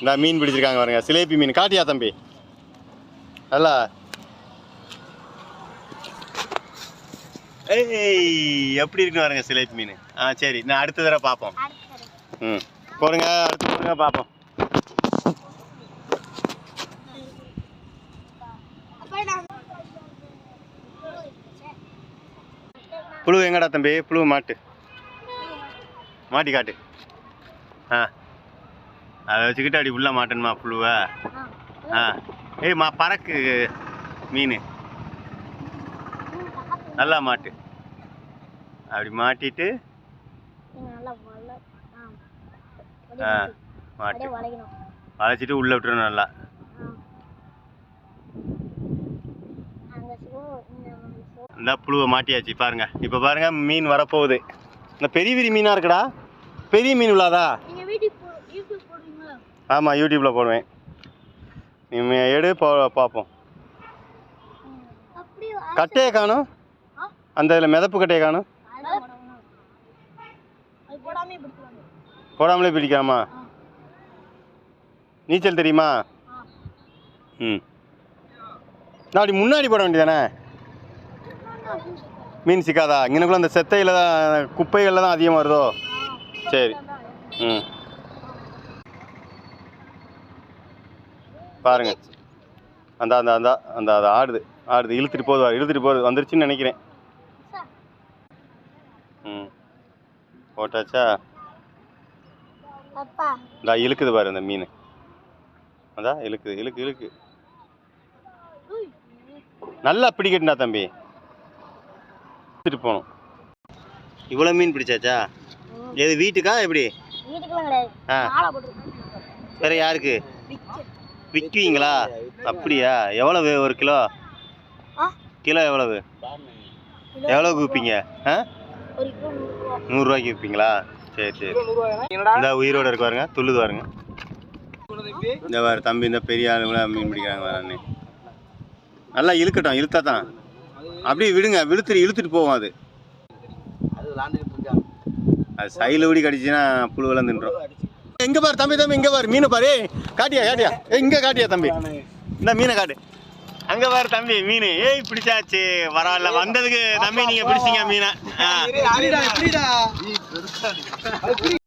இந்த மீன் பிடிச்சிருக்காங்க பாருங்க. சிலேபி மீன். காட்டியா தம்பி? நல்லா. ஏய் எப்படி இருக்கு பாருங்க சிலேபி மீன். ஆ சரி நான் அடுத்த தடவை பார்ப்போம். ம். போருங்க அடுத்து போருங்க பார்ப்போம். புழு எங்கடா தம்பி? புழு மாட்டு. மாட்டி காட்டு. ஆ. அதை வச்சுக்கிட்டு அடி உள்ள மாட்டணுமா புழுவை. ஆ. ஏய் மா பறக்கு மீன். நல்லா மாட்டு. அப்படி மாட்டிட்டு. ஆ. மாட்டு. வளைச்சிட்டு உள்ளே விட்டுறணும் நல்லா. இந்த புழுவை மாட்டியாச்சு பாருங்க. இப்போ பாருங்க மீன் வரப்போகுது. இந்த பெரிய பெரிய மீனாக இருக்குடா. பெரிய மீன் உள்ளாதா? ஆமாம் யூடியூப்பில் போடுவேன். நீ எடு போ பார்ப்போம் கட்டையை காணும். அந்த இதில் மிதப்பு கட்டையை காணும். போடாமலே பிடிக்காமா? நீச்சல் தெரியுமா? ம். நான் அப்படி முன்னாடி போட வேண்டியதானே? மீன் சிக்காதா? இங்கனக்குள்ள அந்த செத்தையில் தான் குப்பைகளில் தான் அதிகமாக வருதோ? சரி. ம். பாருங்க. அந்த அந்த அந்த அந்த அது ஆடுது ஆடுது இழுத்துட்டு போகுது இழுத்துட்டு போகுது வந்துருச்சுன்னு நினைக்கிறேன். ம். போட்டாச்சா? இந்த இழுக்குது பாரு அந்த மீன். அதான் இழுக்குது இழுக்கு இழுக்கு. நல்லா பிடிக்கட்டுண்டா தம்பி. எடுத்துட்டு போகணும். இவ்வளோ மீன் பிடிச்சாச்சா? எது வீட்டுக்கா எப்படி? ஆ. வேற யாருக்கு? விற்குவீங்களா அப்படியா? எவ்வளவு? ஒரு கிலோ? கிலோ எவ்வளவு? எவ்வளோக்கு விற்பீங்க ஆ? நூறுரூவாய்க்கு விற்பீங்களா சரி சரி. இந்த உயிரோட இருக்கு பாருங்க. துள்ளுது பாருங்க. இந்த பாரு தம்பி இந்த பெரிய ஆளுங்களாம் மீன் பிடிக்கிறாங்க அண்ணே. நல்லா இழுக்கட்டும் இழுத்தா தான். அப்படியே விடுங்க விழுத்துட்டு இழுத்துட்டு போகும் அது. அது சைடில் ஊடி கடிச்சுன்னா புழுவெல்லாம் தின்றோம் எங்க பாரு தம்பி தம்பி இங்க பாரு. மீனை பாரு. காட்டியா காட்டியா? இங்க காட்டியா தம்பி? இந்த மீனை காட்டு. அங்க பாரு தம்பி மீன். ஏய் பிடிச்சாச்சு. பரவாயில்ல. வந்ததுக்கு தம்பி நீங்க பிடிச்சீங்க மீனை.